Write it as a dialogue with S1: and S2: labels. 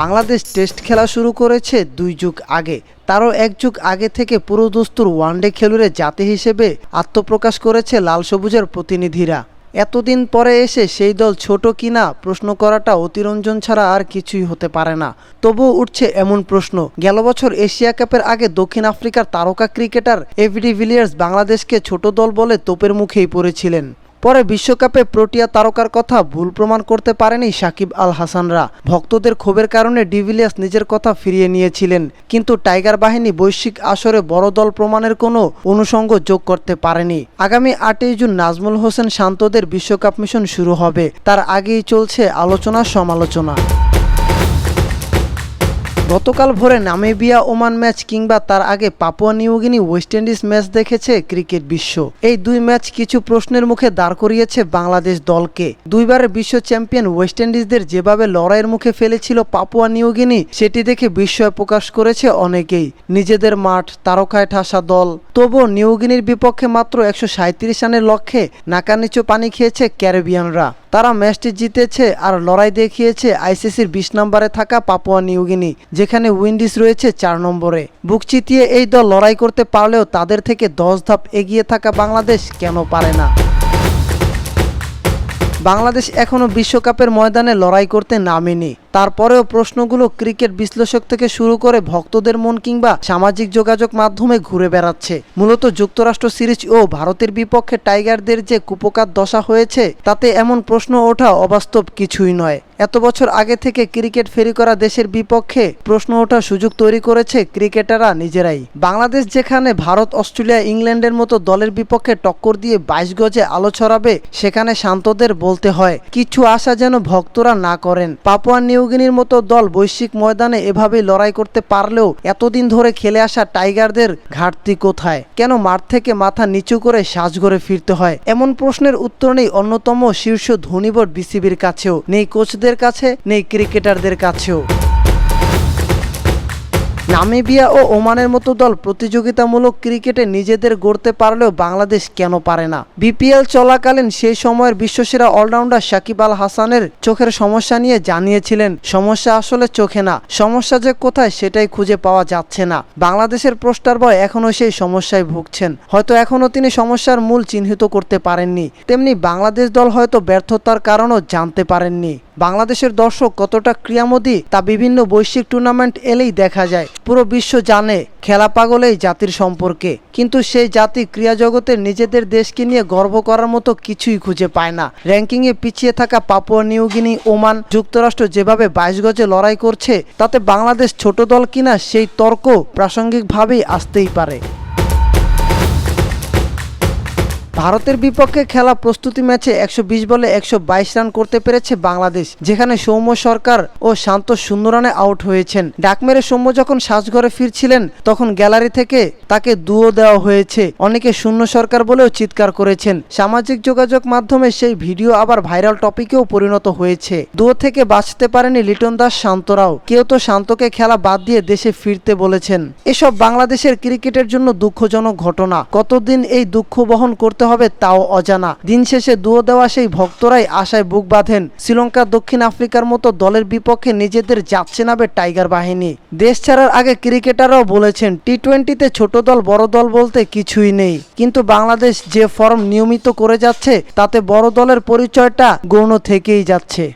S1: Bangladesh test খেলা শুরু করেছে দুই যুগ আগে। তারও এক যুগ আগে থেকে পুরোদস্তুর ওয়ানডে খেলুড়ে জাতি হিসেবে আত্মপ্রকাশ করেছে লাল সবুজের প্রতিনিধিরা। এতদিন পরে এসে সেই দল ছোট কিনা প্রশ্ন করাটা অতিরঞ্জন ছাড়া আর কিছুই হতে পারে না। তবুও উঠছে এমন প্রশ্ন, গেল বছর এশিয়া কাপের আগে দক্ষিণ আফ্রিকার তারকা ক্রিকেটার এভিডি ভিলিয়ার্স বাংলাদেশকে ছোট দল বলে তোপের মুখেই পড়েছিলেন। পরে বিশ্বকাপে প্রোটিয়া তারকার কথা ভুল প্রমাণ করতে পারেনি সাকিব আল হাসানরা ভক্তদের ক্ষোভের কারণে ডিভিলিয়াস নিজের কথা ফিরিয়ে নিয়েছিলেন, কিন্তু টাইগার বাহিনী বৈশ্বিক আসরে বড় দল প্রমাণের কোনো অনুষঙ্গ যোগ করতে পারেনি। আগামী আটই জুন নাজমুল হোসেন শান্তদের বিশ্বকাপ মিশন শুরু হবে। তার আগেই চলছে আলোচনা সমালোচনা গতকাল ভোরে নামিবিয়া ওমান ম্যাচ কিংবা তার আগে Papua New Guinea West Indies match দেখেছে ক্রিকেট বিশ্ব। এই দুই ম্যাচ কিছু প্রশ্নের মুখে দাঁড় করিয়েছে বাংলাদেশ দলকে। দুইবারের বিশ্ব চ্যাম্পিয়ন ওয়েস্ট ইন্ডিজদের যেভাবে লড়াইয়ের মুখে ফেলেছিল পাপুয়া নিউগিনি, সেটি দেখে বিস্ময় প্রকাশ করেছে অনেকেই। নিজেদের মাঠ, তারকায় ঠাসা দল। তবুও নিউগিনির বিপক্ষে মাত্র একশো সাঁত্রিশ রানের লক্ষ্যে নাকানিচু পানি খেয়েছে ক্যারিবিয়ানরা। তারা ম্যাচটি জিতেছে আর লড়াই দেখিয়েছে আইসিসির বিশ নম্বরে থাকা পাপুয়া নিউগিনি যেখানে উইন্ডিজ রয়েছে চার নম্বরে। বুক চিতিয়ে এই দল লড়াই করতে পারলেও তাদের থেকে দশ ধাপ এগিয়ে থাকা বাংলাদেশ কেন পারে না? বাংলাদেশ এখনও বিশ্বকাপের ময়দানে লড়াই করতে নামেনি। তারপরেও প্রশ্নগুলো ক্রিকেট বিশ্লেষক থেকে শুরু করে ভক্তদের মন কিংবা সামাজিক যোগাযোগ মাধ্যমে ঘুরে বেড়াচ্ছে। মূলত যুক্তরাষ্ট্র সিরিজ ও ভারতের বিপক্ষে টাইগারদের যে কুপকার দশা হয়েছে, তাতে এমন প্রশ্ন ওঠা অবাস্তব কিছুই নয়। এত বছর আগে থেকে ক্রিকেট ফেরি করা দেশের বিপক্ষে প্রশ্ন ওঠার সুযোগ তৈরি করেছে ক্রিকেটাররা নিজেরাই। বাংলাদেশ যেখানে ভারত, অস্ট্রেলিয়া, ইংল্যান্ডের মতো দলের বিপক্ষে টক্কর দিয়ে বাইশ গজে আলো ছড়াবে, সেখানে শান্তদের বলতে হয়, কিছু আশা যেন ভক্তরা না করেন। পাপুয়া নিউগিনির মতো দল বৈশ্বিক ময়দানে এভাবে লড়াই করতে পারলেও এতদিন ধরে খেলে আসা টাইগারদের ঘাটতি কোথায়? কেন মাঠ থেকে মাথা নিচু করে সাজঘরে ফিরতে হয়? এমন প্রশ্নের উত্তর নেই অন্যতম শীর্ষ ধনীবট বিসিবির কাছেও, নেই কোচদের কাছে, নেই ক্রিকেটারদের কাছেও। নামিবিয়া ও ওমানের মতো দল প্রতিযোগিতামূলক ক্রিকেটে নিজেদের গড়তে পারলেও বাংলাদেশ কেন পারে না? বিপিএল চলাকালীন সেই সময়ের বিশ্বসেরা অলরাউন্ডার সাকিব আল হাসানের চোখের সমস্যা নিয়ে জানিয়েছিলেন, সমস্যা আসলে চোখে না, সমস্যা যে কোথায় সেটাই খুঁজে পাওয়া যাচ্ছে না। বাংলাদেশের পোস্টার বয় এখনও সেই সমস্যায় ভুগছেন। হয়তো এখনও তিনি সমস্যার মূল চিহ্নিত করতে পারেননি। তেমনি বাংলাদেশ দল হয়তো ব্যর্থতার কারণও জানতে পারেননি। বাংলাদেশের দর্শক কতটা ক্রিয়ামোদী তা বিভিন্ন বৈশ্বিক টুর্নামেন্ট এলেই দেখা যায়। পুরো বিশ্ব জানে খেলা পাগল এই জাতির সম্পর্কে। কিন্তু সেই জাতি ক্রিয়া জগতের নিজেদের দেশকে নিয়ে গর্ব করার মতো কিছুই খুঁজে পায় না। র্যাঙ্কিংয়ে পিছিয়ে থাকা পাপুয়া নিউগিনি, ওমান যুক্তরাষ্ট্র যেভাবে বাইশ গজে লড়াই করছে, তাতে বাংলাদেশ ছোট দল কিনা সেই তর্ক প্রাসঙ্গিকভাবেই আসতেই পারে। ভারতের বিপক্ষে খেলা প্রস্তুতি ম্যাচে একশো বিশ বলে একশো বাইশ রান করতে পেরেছে বাংলাদেশ, যেখানে সৌম্য সরকার ও শান্ত শূন্য রানে আউট হয়েছেন। ডাক মেরে সৌম্য যখন সাজঘরে ফিরছিলেন, তখন গ্যালারি থেকে তাকে দুও দেওয়া হয়েছে। অনেকে শূন্য সরকার বলেও চিৎকার করেছেন। সামাজিক যোগাযোগ মাধ্যমে সেই ভিডিও আবার ভাইরাল টপিকেও পরিণত হয়েছে। দুও থেকে বাঁচতে পারেনি লিটন দাস শান্তরাও। কেউ তো শান্তকে খেলা বাদ দিয়ে দেশে ফিরতে বলেছেন। এসব বাংলাদেশের ক্রিকেটের জন্য দুঃখজনক ঘটনা। কতদিন এই দুঃখ বহন করতে হবে তাও অজানা। দিন শেষে দুয়ো দেওয়া সেই ভক্তরাই আশায় বুক বাঁধেন, শ্রীলঙ্কা, দক্ষিণ আফ্রিকার মতো দলের বিপক্ষে নিজেদের যাচ্ছে নাবে টাইগার বাহিনী। দেশ ছাড়ার আগে ক্রিকেটাররাও বলেছেন টি টোয়েন্টিতে ছোট দল, বড় দল বলতে কিছুই নেই। কিন্তু বাংলাদেশ যে ফর্ম নিয়মিত করে যাচ্ছে, তাতে বড় দলের পরিচয়টা গৌণ থেকেই যাচ্ছে।